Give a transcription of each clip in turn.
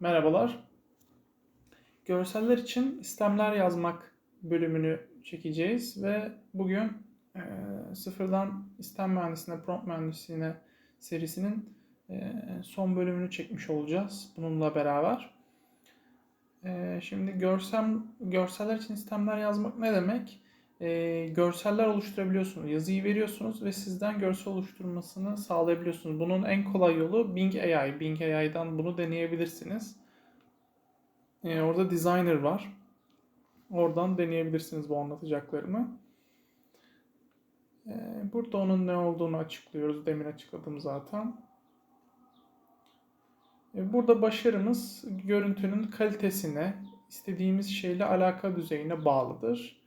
Merhabalar. Görseller için istemler yazmak bölümünü çekeceğiz ve bugün e, sıfırdan istem mühendisliğine, prompt mühendisliğine serisinin e, son bölümünü çekmiş olacağız bununla beraber. E, şimdi görsel, görseller için istemler yazmak ne demek? E, görseller oluşturabiliyorsunuz. Yazıyı veriyorsunuz ve sizden görsel oluşturmasını sağlayabiliyorsunuz. Bunun en kolay yolu Bing AI. Bing AI'dan bunu deneyebilirsiniz. E, orada designer var. Oradan deneyebilirsiniz bu anlatacaklarımı. E, burada onun ne olduğunu açıklıyoruz. Demin açıkladım zaten. E, burada başarımız görüntünün kalitesine, istediğimiz şeyle alaka düzeyine bağlıdır.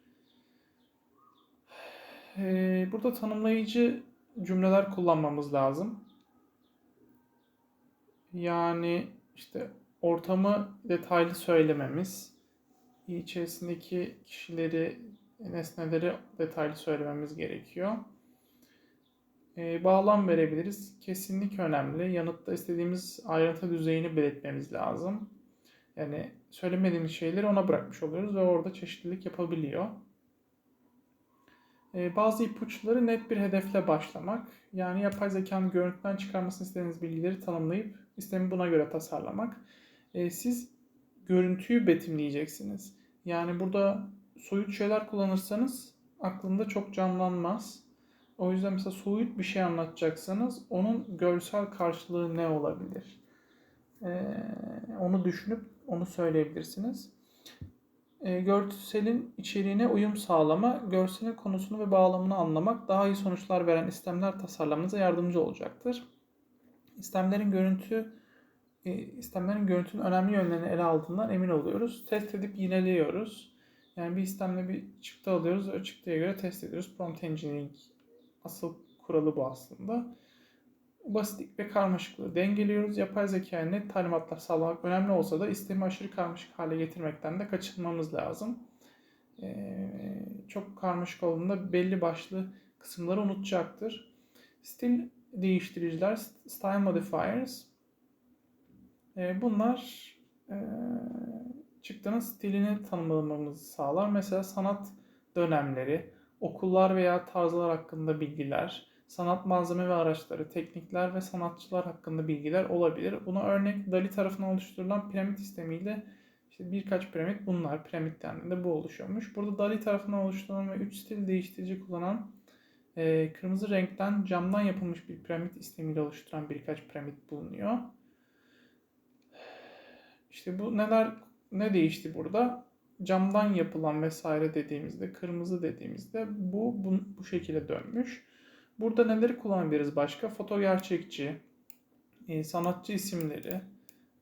E, burada tanımlayıcı cümleler kullanmamız lazım. Yani işte ortamı detaylı söylememiz, içerisindeki kişileri, nesneleri detaylı söylememiz gerekiyor. E, bağlam verebiliriz. Kesinlik önemli. Yanıtta istediğimiz ayrıntı düzeyini belirtmemiz lazım. Yani söylemediğimiz şeyleri ona bırakmış oluyoruz ve orada çeşitlilik yapabiliyor. E, bazı ipuçları net bir hedefle başlamak. Yani yapay zekanın görüntüden çıkarmasını istediğiniz bilgileri tanımlayıp sistemi buna göre tasarlamak. E, siz görüntüyü betimleyeceksiniz. Yani burada soyut şeyler kullanırsanız aklında çok canlanmaz. O yüzden mesela soyut bir şey anlatacaksanız onun görsel karşılığı ne olabilir? Ee, onu düşünüp onu söyleyebilirsiniz. Ee, görselin içeriğine uyum sağlama, görselin konusunu ve bağlamını anlamak daha iyi sonuçlar veren istemler tasarlamanıza yardımcı olacaktır. İstemlerin görüntü e, istemlerin görüntünün önemli yönlerini ele aldığından emin oluyoruz. Test edip yineliyoruz. Yani bir istemle bir çıktı alıyoruz. O çıktıya göre test ediyoruz. Prompt engineering asıl kuralı bu aslında. Basitlik ve karmaşıklığı dengeliyoruz. Yapay zekaya net talimatlar sağlamak önemli olsa da istemi aşırı karmaşık hale getirmekten de kaçınmamız lazım. Ee, çok karmaşık olduğunda belli başlı kısımları unutacaktır. Stil değiştiriciler, style modifiers. Ee, bunlar e, çıktının stilini tanımlamamızı sağlar. Mesela sanat dönemleri, okullar veya tarzlar hakkında bilgiler, sanat malzeme ve araçları, teknikler ve sanatçılar hakkında bilgiler olabilir. Buna örnek Dali tarafından oluşturulan piramit sistemiyle işte birkaç piramit bunlar. Piramit dendiğinde bu oluşuyormuş. Burada Dali tarafından oluşturulan ve 3 stil değiştirici kullanan e, kırmızı renkten camdan yapılmış bir piramit sistemiyle oluşturan birkaç piramit bulunuyor. İşte bu neler ne değişti burada? Camdan yapılan vesaire dediğimizde, kırmızı dediğimizde bu bu, bu şekilde dönmüş. Burada neleri kullanabiliriz başka? Foto gerçekçi, e, sanatçı isimleri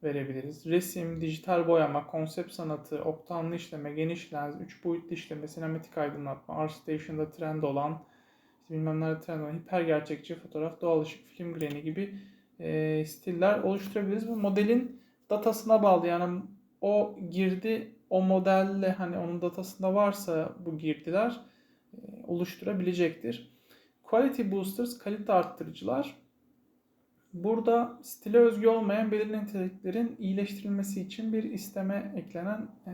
verebiliriz. Resim, dijital boyama, konsept sanatı, oktanlı işleme, geniş lens, 3 boyutlu işleme, sinematik aydınlatma, ArtStation'da trend olan, işte bilmem nerede trend olan, hiper gerçekçi fotoğraf, doğal ışık, film greni gibi e, stiller oluşturabiliriz. Bu modelin datasına bağlı yani o girdi o modelle hani onun datasında varsa bu girdiler e, oluşturabilecektir. Quality boosters, kalite arttırıcılar. Burada stile özgü olmayan belirli niteliklerin iyileştirilmesi için bir isteme eklenen e,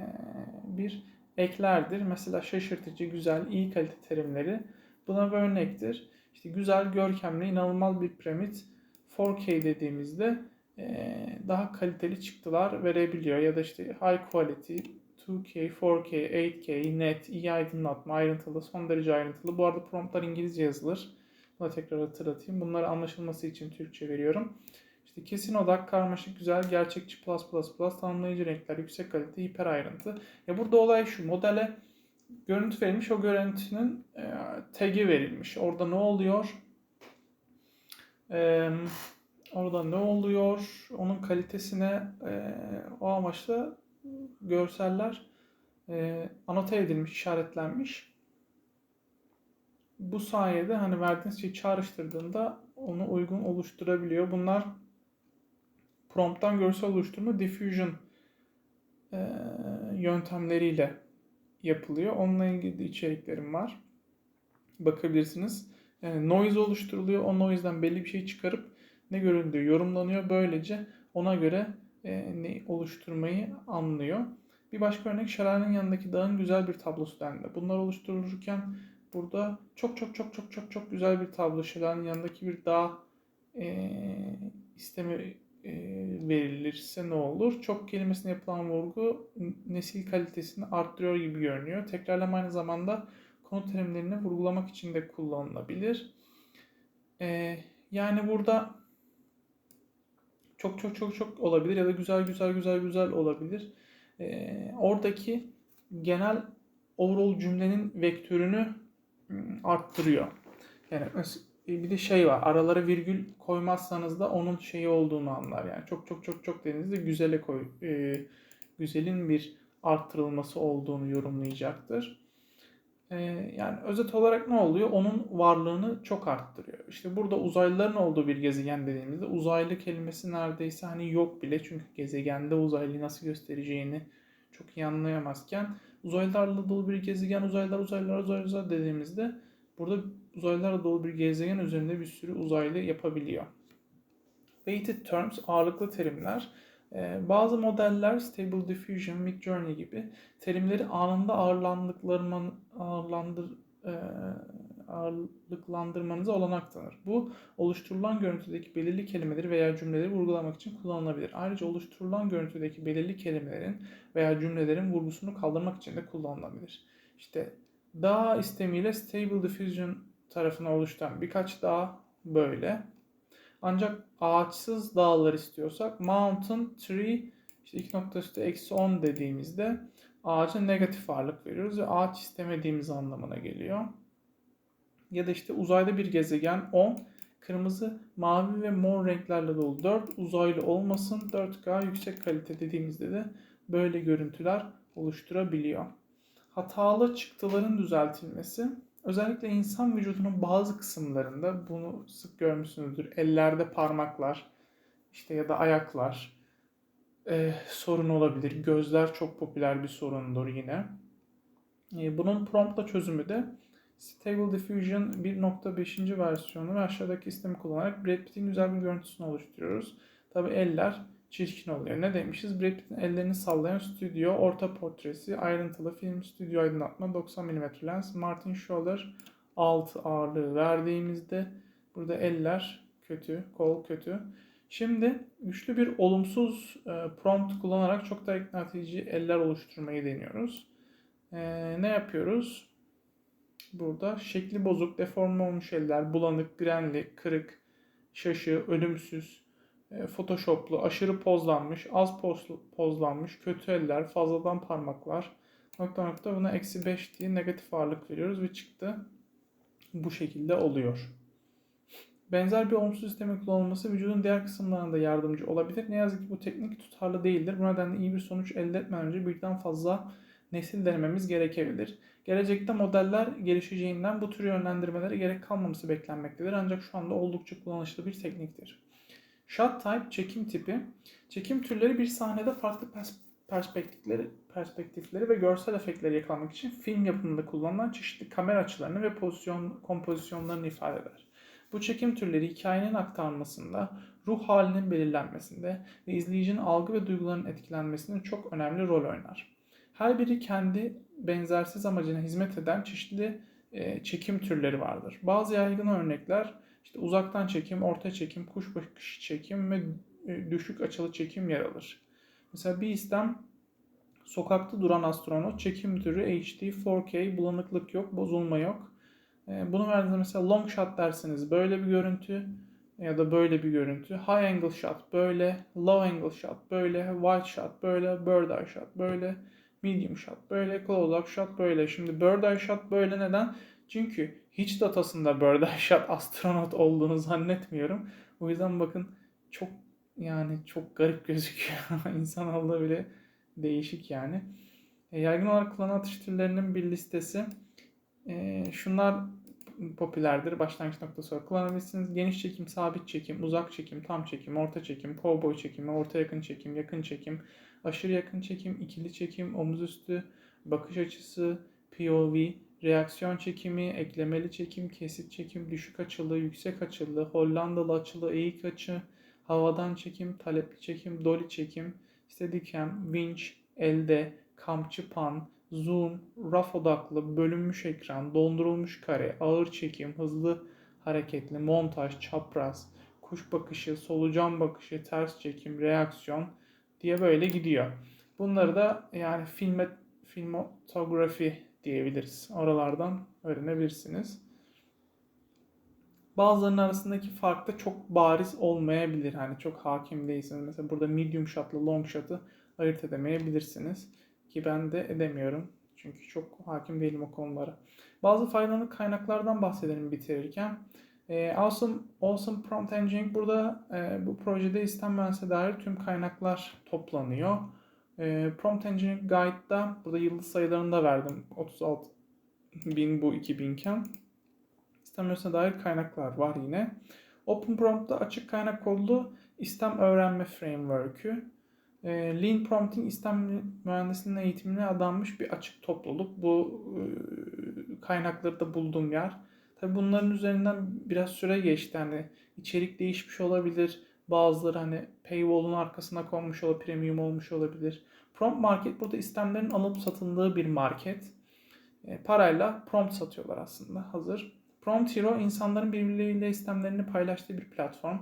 bir eklerdir. Mesela şaşırtıcı, güzel, iyi kalite terimleri buna bir örnektir. İşte güzel, görkemli, inanılmaz bir piramit 4K dediğimizde e, daha kaliteli çıktılar verebiliyor. Ya da işte high quality, 2K, 4K, 8K, net, iyi aydınlatma, ayrıntılı, son derece ayrıntılı. Bu arada promptlar İngilizce yazılır. Bunu tekrar hatırlatayım. Bunları anlaşılması için Türkçe veriyorum. İşte kesin odak, karmaşık, güzel, gerçekçi, plus plus plus, tanımlayıcı renkler, yüksek kalite, hiper ayrıntı. Ya burada olay şu, modele görüntü verilmiş, o görüntünün e, tag'i verilmiş. Orada ne oluyor? Eee Orada ne oluyor? Onun kalitesine e, o amaçla görseller e, anote edilmiş, işaretlenmiş. Bu sayede hani verdiğiniz şeyi çağrıştırdığında onu uygun oluşturabiliyor. Bunlar prompttan görsel oluşturma diffusion e, yöntemleriyle yapılıyor. Onunla ilgili içeriklerim var. Bakabilirsiniz. Yani noise oluşturuluyor. O noise'den belli bir şey çıkarıp ne göründüğü yorumlanıyor. Böylece ona göre e, oluşturmayı anlıyor. Bir başka örnek şelalenin yanındaki dağın güzel bir tablosu dendi. Bunlar oluşturulurken burada çok çok çok çok çok çok güzel bir tablo. Şelalenin yanındaki bir dağ e, istemi e, verilirse ne olur? Çok kelimesine yapılan vurgu nesil kalitesini arttırıyor gibi görünüyor. Tekrarlama aynı zamanda konu terimlerini vurgulamak için de kullanılabilir. E, yani burada çok çok çok çok olabilir ya da güzel güzel güzel güzel olabilir. E, oradaki genel overall cümlenin vektörünü arttırıyor. Yani bir de şey var. Aralara virgül koymazsanız da onun şeyi olduğunu anlar. Yani çok çok çok çok dediğinizde güzele koy. E, güzelin bir arttırılması olduğunu yorumlayacaktır. E, yani özet olarak ne oluyor? Onun varlığını çok arttırıyor. İşte burada uzaylıların olduğu bir gezegen dediğimizde uzaylı kelimesi neredeyse hani yok bile. Çünkü gezegende uzaylıyı nasıl göstereceğini çok iyi anlayamazken uzaylılarla dolu bir gezegen uzaylılar uzaylılar uzaylılar dediğimizde burada uzaylılarla dolu bir gezegen üzerinde bir sürü uzaylı yapabiliyor. Weighted terms, ağırlıklı terimler. Ee, bazı modeller Stable Diffusion, Midjourney gibi terimleri anında ağırlandır, e, ağırlıklandırmanıza olanak tanır. Bu oluşturulan görüntüdeki belirli kelimeleri veya cümleleri vurgulamak için kullanılabilir. Ayrıca oluşturulan görüntüdeki belirli kelimelerin veya cümlelerin vurgusunu kaldırmak için de kullanılabilir. İşte dağ istemiyle Stable Diffusion tarafına oluşturan birkaç dağ böyle. Ancak ağaçsız dağlar istiyorsak mountain, tree, işte iki nokta üstü eksi 10 dediğimizde ağaca negatif ağırlık veriyoruz ve ağaç istemediğimiz anlamına geliyor. Ya da işte uzayda bir gezegen 10, kırmızı, mavi ve mor renklerle dolu 4 uzaylı olmasın 4K yüksek kalite dediğimizde de böyle görüntüler oluşturabiliyor. Hatalı çıktıların düzeltilmesi Özellikle insan vücudunun bazı kısımlarında bunu sık görmüşsünüzdür. Ellerde parmaklar, işte ya da ayaklar e, sorun olabilir. Gözler çok popüler bir sorundur yine. E, bunun promptla çözümü de Stable Diffusion 1.5. versiyonu ve aşağıdaki sistemi kullanarak Brad Pitt'in güzel bir görüntüsünü oluşturuyoruz. Tabi eller çirkin oluyor. Ne demişiz? Brad Pitt'in ellerini sallayan stüdyo, orta portresi, ayrıntılı film, stüdyo aydınlatma, 90 mm lens, Martin Scholler alt ağırlığı verdiğimizde burada eller kötü, kol kötü. Şimdi güçlü bir olumsuz e, prompt kullanarak çok da ikna edici eller oluşturmayı deniyoruz. E, ne yapıyoruz? Burada şekli bozuk, deforme olmuş eller, bulanık, grenli, kırık, şaşı, ölümsüz, photoshoplu, aşırı pozlanmış, az poz, pozlanmış, kötü eller, fazladan parmaklar, nokta nokta buna eksi 5 diye negatif ağırlık veriyoruz ve çıktı bu şekilde oluyor. Benzer bir olumsuz sistemin kullanılması vücudun diğer kısımlarında yardımcı olabilir. Ne yazık ki bu teknik tutarlı değildir. Bu nedenle iyi bir sonuç elde etmeden önce birden fazla nesil denememiz gerekebilir. Gelecekte modeller gelişeceğinden bu tür yönlendirmelere gerek kalmaması beklenmektedir. Ancak şu anda oldukça kullanışlı bir tekniktir. Shot type çekim tipi. Çekim türleri bir sahnede farklı perspektifleri, perspektifleri ve görsel efektleri yakalamak için film yapımında kullanılan çeşitli kamera açılarını ve pozisyon kompozisyonlarını ifade eder. Bu çekim türleri hikayenin aktarılmasında, ruh halinin belirlenmesinde ve izleyicinin algı ve duygularının etkilenmesinde çok önemli rol oynar. Her biri kendi benzersiz amacına hizmet eden çeşitli çekim türleri vardır. Bazı yaygın örnekler işte uzaktan çekim, orta çekim, kuş bakışı çekim ve e, düşük açılı çekim yer alır. Mesela bir istem sokakta duran astronot çekim türü HD 4K bulanıklık yok, bozulma yok. E, bunu verdiğinizde mesela long shot derseniz böyle bir görüntü ya da böyle bir görüntü. High angle shot böyle, low angle shot böyle, wide shot böyle, bird eye shot böyle, medium shot böyle, close up shot böyle. Şimdi bird eye shot böyle neden? Çünkü hiç datasında Bird Shot astronot olduğunu zannetmiyorum. O yüzden bakın çok yani çok garip gözüküyor. İnsan aldığı bile değişik yani. E, yaygın olarak kullanılan atış türlerinin bir listesi. E, şunlar popülerdir. Başlangıç noktası olarak kullanabilirsiniz. Geniş çekim, sabit çekim, uzak çekim, tam çekim, orta çekim, cowboy çekimi, orta yakın çekim, yakın çekim, aşırı yakın çekim, ikili çekim, omuz üstü, bakış açısı, POV, reaksiyon çekimi, eklemeli çekim, kesit çekim, düşük açılı, yüksek açılı, Hollandalı açılı, eğik açı, havadan çekim, talepli çekim, dolly çekim, steadicam, winch, elde, kamçı pan, zoom, raf odaklı, bölünmüş ekran, dondurulmuş kare, ağır çekim, hızlı hareketli, montaj, çapraz, kuş bakışı, solucan bakışı, ters çekim, reaksiyon diye böyle gidiyor. Bunları da yani filme, filmotografi diyebiliriz. Oralardan öğrenebilirsiniz. Bazılarının arasındaki fark da çok bariz olmayabilir. Hani çok hakim değilsiniz. Mesela burada medium shot'la long shot'ı ayırt edemeyebilirsiniz. Ki ben de edemiyorum. Çünkü çok hakim değilim o konulara. Bazı faydalı kaynaklardan bahsedelim bitirirken. Ee, awesome, awesome Prompt Engineering burada e, bu projede istem mühendisliğe dair tüm kaynaklar toplanıyor. E, Prompt Engineering Guide'da burada yıldız sayılarını da verdim. 36 bin bu 2000 iken. İstem mühendisliğe dair kaynaklar var yine. Open Prompt'ta açık kaynak kodlu istem öğrenme framework'ü. E, Lean Prompting istem mühendisliğinin eğitimine adanmış bir açık topluluk. Bu e, kaynakları da bulduğum yer. Tabi bunların üzerinden biraz süre geçti. Hani içerik değişmiş olabilir. Bazıları hani paywall'un arkasına konmuş olabilir, premium olmuş olabilir. Prompt market burada istemlerin alınıp satıldığı bir market. E, parayla prompt satıyorlar aslında hazır. Prompt Hero insanların birbirleriyle istemlerini paylaştığı bir platform.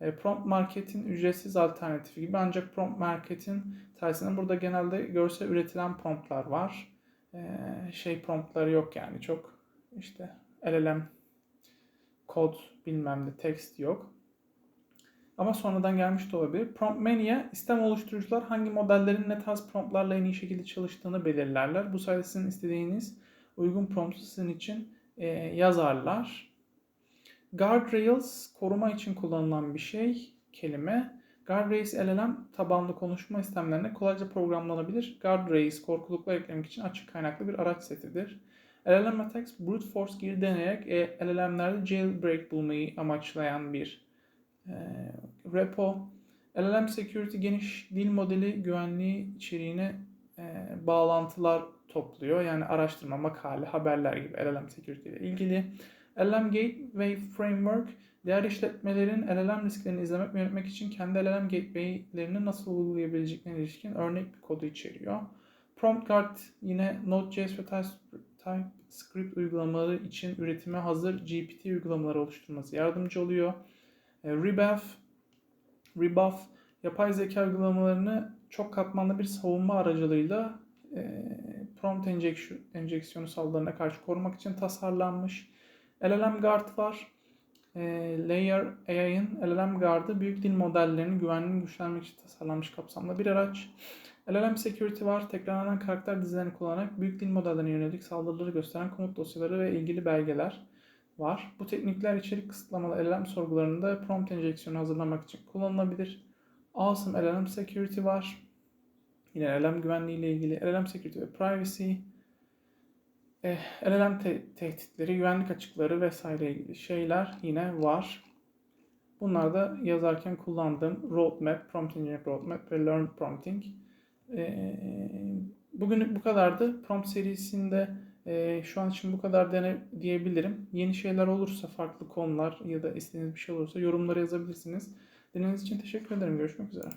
E, prompt Market'in ücretsiz alternatifi gibi ancak Prompt Market'in tersine burada genelde görsel üretilen promptlar var. E, şey promptları yok yani çok işte LLM kod bilmem de text yok. Ama sonradan gelmiş de olabilir. Prompt Mania istem oluşturucular hangi modellerin ne tarz promptlarla en iyi şekilde çalıştığını belirlerler. Bu sayede sizin istediğiniz uygun promptu sizin için e, yazarlar. Guardrails koruma için kullanılan bir şey, kelime. Guardrails LLM tabanlı konuşma sistemlerine kolayca programlanabilir. Guardrails korkulukla eklemek için açık kaynaklı bir araç setidir. LLM Attacks brute force geri deneyerek e, LLM'lerde jailbreak bulmayı amaçlayan bir repo. LLM Security geniş dil modeli güvenliği içeriğine e, bağlantılar topluyor. Yani araştırma, makale, haberler gibi LLM Security ile ilgili. LLM Gateway Framework diğer işletmelerin LLM risklerini izlemek ve yönetmek için kendi LLM gateway'lerini nasıl uygulayabileceklerine ilişkin örnek bir kodu içeriyor. Prompt Guard yine Node.js ve TypeScript uygulamaları için üretime hazır GPT uygulamaları oluşturması yardımcı oluyor. E, Rebuff, Rebuff yapay zeka uygulamalarını çok katmanlı bir savunma aracılığıyla e, prompt enjection, enjeksiyonu saldırılarına karşı korumak için tasarlanmış. LLM Guard var. E, Layer AI'ın LLM Guard'ı büyük dil modellerinin güvenliğini güçlenmek için tasarlanmış kapsamlı bir araç. LLM Security var. Tekrarlanan karakter dizilerini kullanarak büyük dil modellerine yönelik saldırıları gösteren komut dosyaları ve ilgili belgeler var. Bu teknikler içerik kısıtlamalı LLM sorgularında prompt enjeksiyonu hazırlamak için kullanılabilir. Awesome LLM Security var. Yine LLM güvenliği ile ilgili LLM Security ve Privacy. Eh, LLM te- tehditleri, güvenlik açıkları vesaire ilgili şeyler yine var. Bunlar da yazarken kullandığım roadmap, prompt engineering roadmap ve learn prompting. Ee, bugünlük bu kadardı. Prompt serisinde e, şu an için bu kadar dene diyebilirim. Yeni şeyler olursa, farklı konular ya da istediğiniz bir şey olursa yorumlara yazabilirsiniz. Dinlediğiniz için teşekkür ederim. Görüşmek üzere.